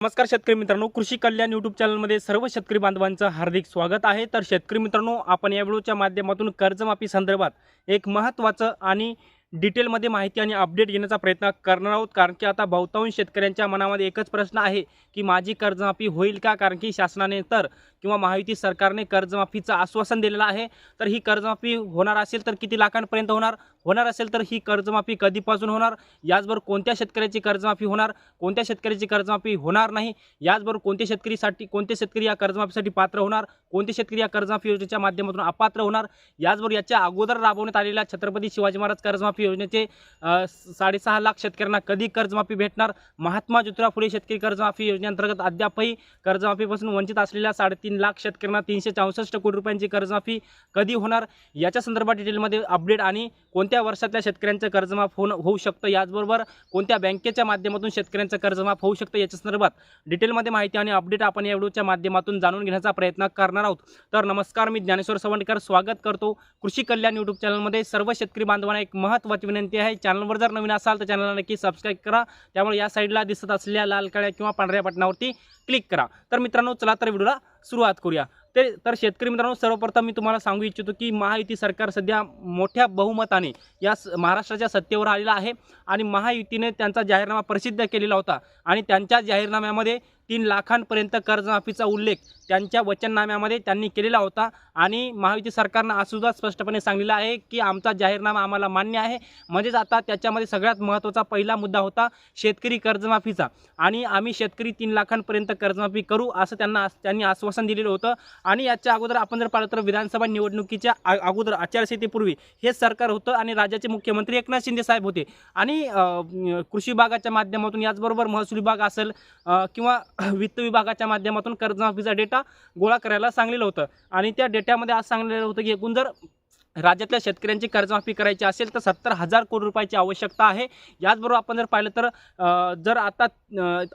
नमस्कार शेतकरी मित्रांनो कृषी कल्याण यूट्यूब चॅनलमध्ये सर्व शेतकरी बांधवांचं हार्दिक स्वागत आहे. तर शेतकरी मित्रांनो आपण या व्हिडिओच्या माध्यमातून कर्जमाफी संदर्भात एक महत्त्वाचं आणि डिटेलमध्ये माहिती आणि अपडेट घेण्याचा प्रयत्न करणार आहोत. कारण की आता बहुतांश शेतकऱ्यांच्या मनामध्ये एकच प्रश्न आहे की माझी कर्जमाफी होईल का? कारण की शासनाने तर किंवा महायुती सरकारने कर्जमाफीचं आश्वासन दिलेलं आहे. तर ही कर्जमाफी होणार असेल तर किती लाखांपर्यंत होणार? होणार असेल तर ही कर्जमाफी कधीपासून होणार? याचबरोबर कोणत्या शेतकऱ्याची कर्जमाफी होणार? कोणत्या शेतकऱ्याची कर्जमाफी होणार नाही? याचबरोबर कोणत्या शेतकरीसाठी कोणते शेतकरी या कर्जमाफीसाठी पात्र होणार? कोणते शेतकरी या कर्जमाफी योजनेच्या माध्यमातून अपात्र होणार? याचबरोबर याच्या अगोदर राबवण्यात आलेल्या छत्रपती शिवाजी महाराज कर्जमाफी योजनेचे साडेसहा लाख शेतकऱ्यांना कधी कर्जमाफी भेटणार? महात्मा ज्योतिराव फुले शेतकरी कर्जमाफी योजनेअंतर्गत अद्यापही कर्जमाफीपासून वंचित असलेल्या साडेतीन लाख शेतकऱ्यांना तीनशे चौसष्ट कोटी रुपयांची कर्जमाफी कधी होणार? याच्या संदर्भात डिटेलमध्ये अपडेट आणि कोणत्या वर्षातल्या शेतकऱ्यांचं कर्जमाफ होणं होऊ शकतं याचबरोबर कोणत्या बँकेच्या माध्यमातून शेतकऱ्यांचं कर्जमाफ होऊ शकतं याच्या संदर्भात डिटेलमध्ये माहिती आणि अपडेट आपण या व्हिडिओच्या माध्यमातून जाणून घेण्याचा प्रयत्न करणार आहोत. तर नमस्कार मी ज्ञानेश्वर सवंडकर. स्वागत करतो कृषी कल्याण यूट्यूब चॅनलमध्ये सर्व शेतकरी बांधवांना एक महत्त्वाची विनंती आहे. चॅनलवर जर नवीन असाल तर चॅनलला नक्की सबस्क्राईब करा. त्यामुळे या साईडला दिसत असलेल्या लाल काळ्या किंवा पांढऱ्या बटनावरती क्लिक करा. तर मित्रांनो चला तर व्हिडिओला सुरुवात करूया. ते तर शेतकरी मित्रांनो सर्वप्रथम मी तुम्हाला सांगू इच्छितो की महायुती सरकार सध्या मोठ्या बहुमताने या स- महाराष्ट्राच्या सत्तेवर आलेला आहे आणि महायुतीने त्यांचा जाहीरनामा प्रसिद्ध केलेला होता आणि त्यांच्या जाहीरनाम्यामध्ये तीन लाखांपर्यंत कर्जमाफीचा उल्लेख त्यांच्या वचननाम्यामध्ये त्यांनी केलेला होता आणि महायुती सरकारनं आजसुद्धा स्पष्टपणे सांगलेलं आहे की आमचा जाहीरनामा आम्हाला मान्य आहे. म्हणजेच आता त्याच्यामध्ये सगळ्यात महत्त्वाचा पहिला मुद्दा होता शेतकरी कर्जमाफीचा. आणि आम्ही शेतकरी तीन लाखांपर्यंत कर्जमाफी करू असं त्यांना त्यांनी आश्वासन दिलेलं होतं. आणि याच्या अगोदर आपण जर पाहिलं तर विधानसभा निवडणुकीच्या अगोदर आचारसंहितेपूर्वी हे सरकार होतं आणि राज्याचे मुख्यमंत्री एकनाथ शिंदे साहेब होते. आणि कृषी विभागाच्या माध्यमातून याचबरोबर महसूल विभाग असेल किंवा वित्त विभागाच्या माध्यमातून कर्जमाफीचा डेटा गोळा करायला सांगलेलं होतं. आणि त्या डेट्यामध्ये आज सांगलेलं होतं की एकूण जर राज्यातल्या शेतकऱ्यांची कर्जमाफी करायची असेल तर सत्तर हजार कोटी रुपयाची आवश्यकता आहे. याचबरोबर आपण जर पाहिलं तर जर आता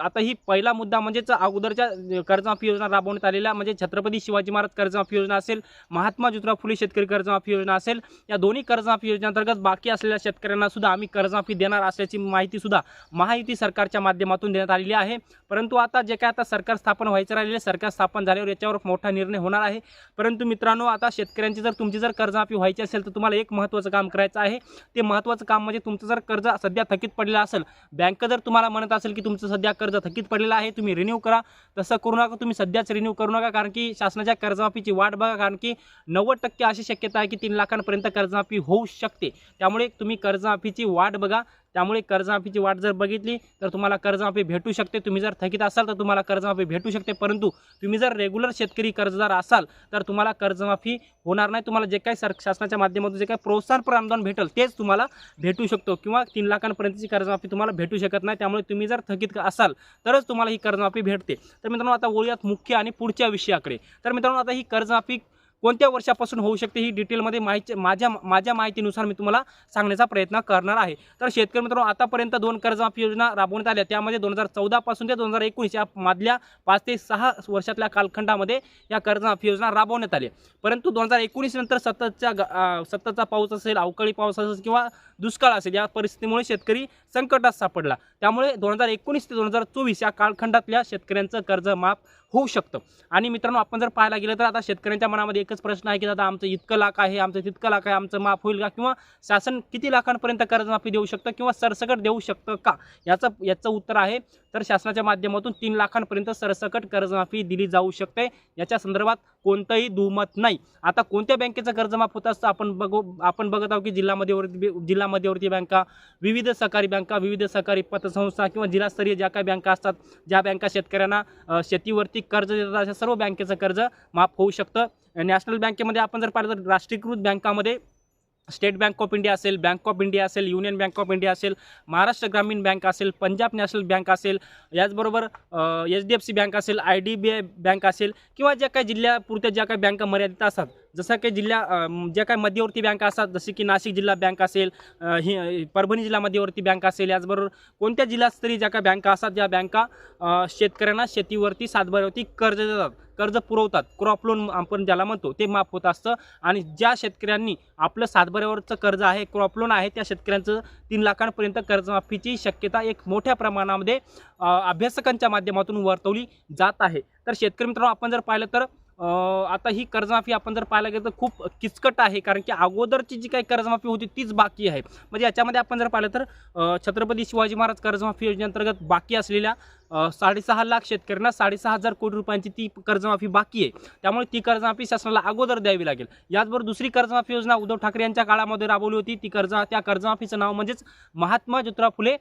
आता ही पहिला मुद्दा म्हणजेच अगोदरच्या कर्जमाफी योजना राबवण्यात आलेल्या म्हणजे छत्रपती शिवाजी महाराज कर्जमाफी योजना असेल महात्मा ज्योतिराव फुले शेतकरी कर्जमाफी योजना असेल या दोन्ही कर्जमाफी योजनेअंतर्गत बाकी असलेल्या शेतकऱ्यांना सुद्धा आम्ही कर्जमाफी देणार असल्याची माहिती सुद्धा महायुती सरकारच्या माध्यमातून देण्यात आलेली आहे. परंतु आता जे काय आता सरकार स्थापन व्हायचं राहिलेले सरकार स्थापन झाल्यावर याच्यावर मोठा निर्णय होणार आहे. परंतु मित्रांनो आता शेतकऱ्यांची जर तुमची जर कर्जमाफी व्हायची असेल तर तुम्हाला एक महत्त्वाचं काम करायचं आहे. ते महत्त्वाचं काम म्हणजे तुमचं जर कर्ज सध्या थकीत पडलेलं असेल बँक जर तुम्हाला म्हणत असेल की तुमचं सध्या कर्ज थकीत पडलेलं आहे तुम्ही रिन्यू करा. तसं करू नका तुम्ही सध्याच रिन्यू करू नका कारण की शासनाच्या कर्जमाफीची वाट बघा कारण की नव्वद टक्के अशी शक्यता आहे की तीन लाखांपर्यंत कर्जमाफी होऊ शकते. त्यामुळे तुम्ही कर्जमाफीची वाट बघा. त्यामुळे कर्जमाफीची वाट जर बघितली तर तुम्हाला कर्जमाफी भेटू शकते. तुम्ही जर थकीत असाल तर तुम्हाला कर्जमाफी भेटू शकते. परंतु तुम्ही जर रेग्युलर शेतकरी कर्जदार असाल तर तुम्हाला कर्जमाफी होणार नाही. तुम्हाला जे काही सर शासनाच्या माध्यमातून जे काही प्रोत्साहनपर अनुदान भेटेल तेच तुम्हाला भेटू शकतो. किंवा तीन लाखांपर्यंतची कर्जमाफी तुम्हाला भेटू शकत नाही. त्यामुळे तुम्ही जर थकीत असाल तरच तुम्हाला ही कर्जमाफी भेटते. तर मित्रांनो आता वळूयात मुख्य आणि पुढच्या विषयाकडे. तर मित्रांनो आता ही कर्जमाफी कोणत्या वर्षापासून होऊ शकते ही डिटेलमध्ये माहिती माझ्या माझ्या माहितीनुसार मी तुम्हाला सांगण्याचा प्रयत्न करणार आहे. तर शेतकरी मित्रांनो आतापर्यंत दोन कर्जमाफी योजना राबवण्यात आल्या. त्यामध्ये दोन हजार चौदापासून ते दोन हजार एकोणीस या मधल्या पाच ते सहा वर्षातल्या कालखंडामध्ये या कर्जमाफी योजना राबवण्यात आली. परंतु दोन हजार एकोणीस नंतर सततच्या ग- सततचा पाऊस असेल अवकाळी पाऊस असेल किंवा दुष्काळ असेल या परिस्थितीमुळे शेतकरी संकटात सापडला. त्यामुळे दोन हजार एकोणीस ते दोन हजार चोवीस या कालखंडातल्या शेतकऱ्यांचं कर्ज माफ होऊ शकतं. आणि मित्रांनो आपण जर पाहायला गेलं तर आता शेतकऱ्यांच्या मनामध्ये एकच प्रश्न आहे की दादा आमचं इतकं लाख आहे आमचं तितकं लाख आहे आमचं माफ होईल का? किंवा शासन किती लाखांपर्यंत कर्जमाफी देऊ शकतं किंवा सरसकट देऊ शकतं का? याचं याचं उत्तर आहे तर शासनाच्या माध्यमातून तीन लाखांपर्यंत सरसकट कर्जमाफी दिली जाऊ शकते. याच्या संदर्भात कोणतंही दुमत नाही. आता कोणत्या बँकेचं कर्जमाफ होत असतं? आपण बघू आपण बघत आहोत की जिल्हा मध्यवर्ती जिल्हा मध्यवर्ती बँका विविध सहकारी बँका विविध सहकारी पतसंस्था किंवा जिल्हास्तरीय ज्या काही बँका असतात ज्या बँका शेतकऱ्यांना शेतीवरती कर्ज देतात अशा सर्व बँकेचं कर्ज माफ होऊ शकतं. नॅशनल बँकेमध्ये आपण जर पाहिलं तर राष्ट्रीयकृत बँकामध्ये स्टेट बँक ऑफ इंडिया असेल बँक ऑफ इंडिया असेल युनियन बँक ऑफ इंडिया असेल महाराष्ट्र ग्रामीण बँक असेल पंजाब नॅशनल बँक असेल याचबरोबर H D F C bank असेल I D B I bank असेल किंवा ज्या काही जिल्ह्यापुरत्या ज्या काही बँका मर्यादित असतात जसं काही जिल्हा ज्या काही मध्यवर्ती बँका असतात जसे की नाशिक जिल्हा बँक असेल ही परभणी जिल्हा मध्यवर्ती बँक असेल याचबरोबर कोणत्या जिल्हास्तरीय ज्या काही बँका असतात ज्या बँका शेतकऱ्यांना शेतीवरती सातबाऱ्यावरती कर्ज देतात कर्ज पुरवतात. क्रॉप लोन आपण ज्याला म्हणतो ते माफ होत असतं. आणि ज्या शेतकऱ्यांनी आपलं सातबाऱ्यावरचं कर्ज आहे क्रॉप लोन आहे त्या शेतकऱ्यांचं तीन लाखांपर्यंत कर्जमाफीची शक्यता एक मोठ्या प्रमाणामध्ये अभ्यासकांच्या माध्यमातून वर्तवली जात आहे. तर शेतकरी मित्रांनो आपण जर पाहिलं तर आता ही कर्जमाफी आपण जर पाहायला गेलं तर खूप किचकट आहे कारण की अगोदरची जी काही कर्जमाफी होती तीच बाकी आहे. म्हणजे याच्यामध्ये आपण जर पाहिलं तर छत्रपती शिवाजी महाराज कर्जमाफी योजनेअंतर्गत बाकी असलेल्या साडेसहा लाख शेतकऱ्यांना साडेसहा हजार कोटी रुपयांची ती कर्जमाफी बाकी आहे. त्यामुळे ती कर्जमाफी शासनाला अगोदर द्यावी लागेल. याचबरोबर दुसरी कर्जमाफी योजना उद्धव ठाकरे यांच्या काळामध्ये राबवली होती. ती कर्ज त्या कर्जमाफीचं नाव म्हणजेच महात्मा ज्योतिराव फुले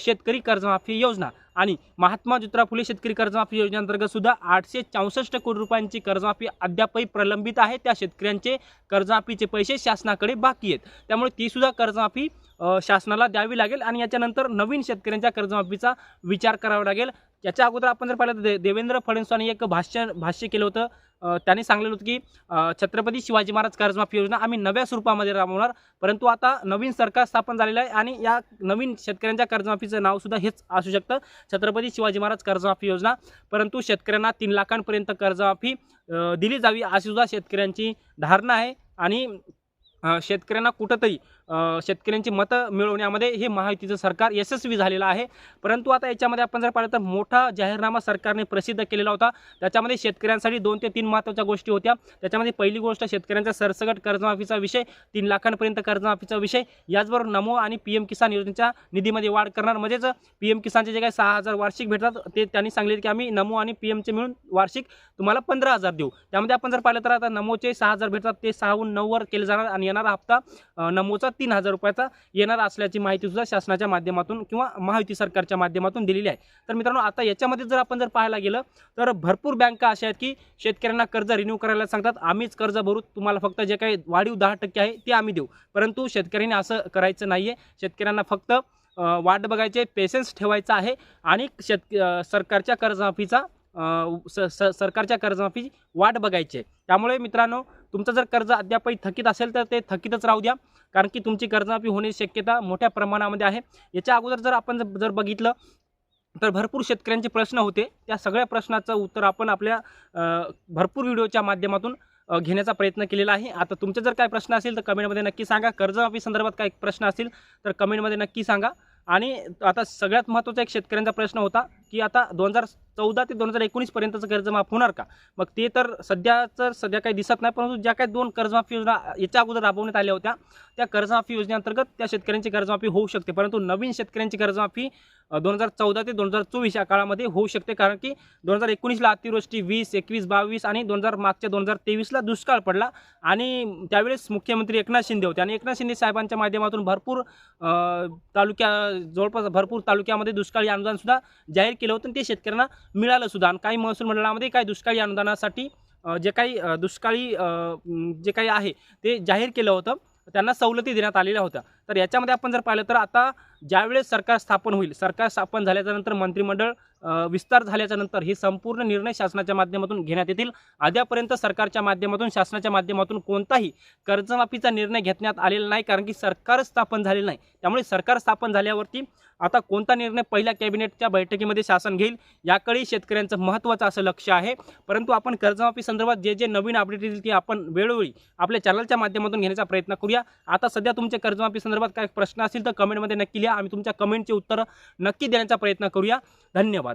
शेतकरी कर्जमाफी योजना. आणि महात्मा ज्योतिराव फुले शेतकरी कर्जमाफी योजनेअंतर्गत सुद्धा आठशे चौसष्ट कोटी रुपयांची कर्जमाफी अद्यापही प्रलंबित आहे. त्या शेतकऱ्यांचे कर्जमाफीचे पैसे शासनाकडे बाकी आहेत. त्यामुळे ती सुद्धा कर्जमाफी शासनाला द्यावी लागेल आणि याच्यानंतर नवीन शेतकऱ्यांच्या कर्जमाफीचा विचार करावा लागेल. याच्या अगोदर आपण जर पाहिलं तर देवेंद्र फडणवीसांनी एक भाष्य भाष्य केलं होतं त्यांनी सांगितलं होतं की छत्रपती शिवाजी महाराज कर्जमाफी योजना आम्ही नव्या स्वरूपामध्ये राबवणार परंतु आता नवीन सरकार स्थापन झालेलं आहे आणि या नवीन शेतकऱ्यांच्या कर्जमाफीचं नावसुद्धा हेच असू शकतं छत्रपती शिवाजी महाराज कर्जमाफी योजना. परंतु शेतकऱ्यांना तीन लाखांपर्यंत कर्जमाफी दिली जावी अशी सुद्धा शेतकऱ्यांची धारणा आहे आणि शेतकऱ्यांना कुठंतरी शेतकऱ्यांची मतं मिळवण्यामध्ये हे महायुतीचं सरकार यशस्वी झालेलं आहे. परंतु आता याच्यामध्ये आपण जर पाहिलं तर मोठा जाहीरनामा सरकारने प्रसिद्ध केलेला होता. त्याच्यामध्ये शेतकऱ्यांसाठी दोन ते तीन महत्त्वाच्या गोष्टी होत्या. त्याच्यामध्ये पहिली गोष्ट शेतकऱ्यांचा सरसगट कर्जमाफीचा विषय तीन लाखांपर्यंत कर्जमाफीचा विषय. याचबरोबर नमो आणि पी एम किसान योजनेच्या निधीमध्ये वाढ करणार. म्हणजेच पी एम किसानचे जे काही सहा हजार वार्षिक भेटतात ते त्यांनी सांगितले की आम्ही नमो आणि पी एमचे मिळून वार्षिक तुम्हाला पंधरा हजार देऊ. त्यामध्ये आपण जर पाहिलं तर आता नमोचे सहा हजार भेटतात ते सहाहून नऊवर केले जाणार आणि येणारा हप्ता नमोचा तीन हजार रुपयाचा येणार असल्याची माहिती सुद्धा शासनाच्या माध्यमातून किंवा महायुती सरकारच्या माध्यमातून दिलेली आहे. तर मित्रांनो आता याच्यामध्ये जर आपण जर पाहायला गेलं तर भरपूर बँका अशा आहेत की शेतकऱ्यांना कर्ज रिन्यू करायला सांगतात आम्हीच कर्ज भरू तुम्हाला फक्त जे काही वाढीव दहा टक्के आहे ते आम्ही देऊ. परंतु शेतकऱ्यांनी असं करायचं नाही आहे शेतकऱ्यांना फक्त वाट बघायचे पेशन्स ठेवायचा आहे आणि शेत सरकारच्या कर्जमाफीचा स स सरकारच्या कर्जमाफी वाट बघायची आहे. त्यामुळे मित्रांनो तुमचं जर कर्ज अद्यापही थकीत असेल तर ते थकीतच राहू द्या. कारण की तुमची कर्जमाफी होण्याची शक्यता मोठ्या प्रमाणामध्ये आहे. याच्या अगोदर जर आपण जर- जर बघितलं तर भरपूर शेतकऱ्यांचे प्रश्न होते. त्या सगळ्या प्रश्नाचं उत्तर आपण आपल्या भरपूर व्हिडिओच्या माध्यमातून घेण्याचा प्रयत्न केलेला आहे. आता तुमचे जर काय प्रश्न असेल तर कमेंटमध्ये नक्की सांगा. कर्जमाफी संदर्भात काय प्रश्न असतील तर कमेंटमध्ये नक्की सांगा. आणि आता सगळ्यात महत्त्वाचा एक शेतकऱ्यांचा प्रश्न होता. की आता दोन हजार चौदा ते दोन हजार एकोणीसपर्यंतचं कर्जमाफ होणार का? मग ते तर सध्या तर सध्या काही दिसत नाही परंतु ज्या काही दोन कर्जमाफी योजना याच्या अगोदर राबवण्यात आल्या होत्या त्या कर्जमाफी योजनेअंतर्गत त्या शेतकऱ्यांची कर्जमाफी होऊ शकते. परंतु नवीन शेतकऱ्यांची कर्जमाफी दोन हजार चौदा ते दोन हजार चोवीस या काळामध्ये होऊ शकते कारण की दोन हजार एकोणीसला अतिवृष्टी वीस एकवीस बावीस आणि दोन हजार मागच्या दोन हजार तेवीसला दुष्काळ पडला. आणि त्यावेळेस मुख्यमंत्री एकनाथ शिंदे होते. आणि एकनाथ शिंदे साहेबांच्या माध्यमातून भरपूर तालुक्या जवळपास भरपूर तालुक्यामध्ये दुष्काळी अनुदान सुद्धा जाहीर केलं होतं ते शेतकऱ्यांना मिळालं सुद्धा. आणि काही महसूल मंडळामध्ये काही दुष्काळी अनुदानासाठी जे काही दुष्काळी जे काही आहे ते जाहीर केलं होतं. त्यांना सवलती देण्यात आलेल्या होत्या. तर याच्यामध्ये आपण जर पाहिलं तर आता ज्यावेळेस सरकार स्थापन होईल सरकार स्थापन झाल्याच्यानंतर मंत्रिमंडळ विस्तार झाल्याच्यानंतर हे संपूर्ण निर्णय शासनाच्या माध्यमातून घेण्यात येतील. आद्यापर्यंत सरकारच्या माध्यमातून शासनाच्या माध्यमातून कोणताही कर्जमाफीचा निर्णय घेण्यात आलेला नाही कारण की सरकार स्थापन झालेलं नाही. त्यामुळे सरकार स्थापन झाल्यावरती आता कोणता निर्णय पहिल्या कॅबिनेटच्या बैठकीमध्ये शासन घेईल याकडे शेतकऱ्यांचं महत्त्वाचं असं लक्ष आहे. परंतु आपण कर्जमाफी संदर्भात जे जे नवीन अपडेट येतील ते आपण वेळोवेळी आपल्या चॅनलच्या माध्यमातून घेण्याचा प्रयत्न करूया. आता सध्या तुमच्या कर्जमाफी संदर्भात काय प्रश्न असतील तर कमेंटमध्ये नक्की लिहा. आम्ही तुमच्या कमेंटचे उत्तर नक्की देण्याचा प्रयत्न करूया. धन्यवाद.